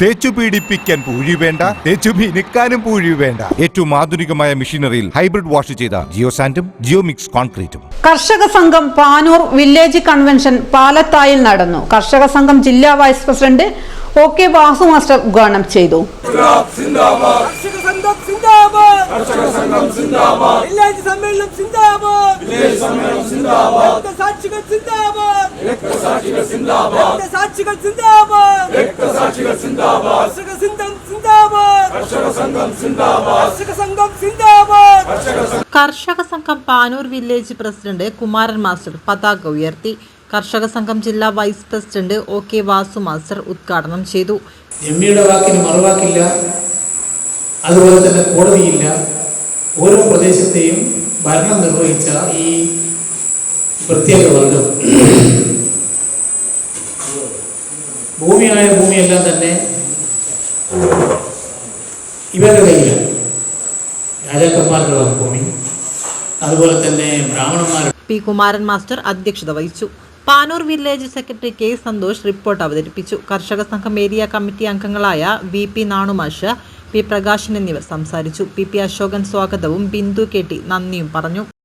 തേച്ചു പീഡിപ്പിക്കാൻ പൂഴി വേണ്ട തേച്ചു മിനുക്കാനും പൂഴി വേണ്ട. ഏറ്റവും ആധുനികമായ മെഷീനറിയിൽ ഹൈബ്രിഡ് വാഷ് ചെയ്ത ജിയോ സാൻഡും ജിയോ മിക്സ് കോൺക്രീറ്റും. കർഷക സംഘം പാനൂർ വില്ലേജ് കൺവെൻഷൻ പാലത്തായിൽ നടന്നു. കർഷക സംഘം ജില്ലാ vice president O K Vasu master ഉദ്ഘാടനം ചെയ്തു. കർഷക സംഘം സിന്ദാബാദ് കർഷക സംഘം സിന്ദാബാദ് വില്ലേജ് സമ്മേളനം സമ്മേളനം സിന്ദാബാദ്. രക്തസാക്ഷികൾ സിന്ദാബാദ്. രക്തസാക്ഷികൾ സിന്ദാബാദ്. രക്തസാക്ഷികൾ സിന്ദാബാദ്. കർഷക സംഘം സിന്ദാബാദ്. കർഷക സംഘം സിന്ദാബാദ്. കർഷക സംഘം സിന്ദാബാദ്. കർഷക സംഘം Panoor village president Kumaran master പതാക ഉയർത്തി. കർഷക സംഘം ജില്ലാ vice president O K Vasu master ഉദ്ഘാടനം ചെയ്തു. എം എമ്മിയുടെ വാക്കിന് മറുവാക്കില്ല. അതുപോലെ തന്നെ കോടതിയില്ല. ഓരോ പ്രദേശത്തെയും ഭരണം നിർവഹിച്ച ഈ പ്രത്യേക വർഗം. ഭൂമിയായ ഭൂമിയെല്ലാം തന്നെ ഇവരുടെ കയ്യിലാണ്. രാജാക്കന്മാരുടെ ഭൂമി. അതുപോലെ തന്നെ ബ്രാഹ്മണന്മാരുടെ പി കുമാരൻ മാസ്റ്റർ അധ്യക്ഷത വഹിച്ചു. Panoor village secretary K Santhosh report അവതരിപ്പിച്ചു. കർഷക സംഘം ഏരിയ കമ്മിറ്റി അംഗങ്ങളായ വി പി നാണുമാഷ് പി പ്രകാശൻ എന്നിവർ സംസാരിച്ചു. പി പി അശോകൻ സ്വാഗതവും ബിന്ദു കെ ടി നന്ദിയും പറഞ്ഞു.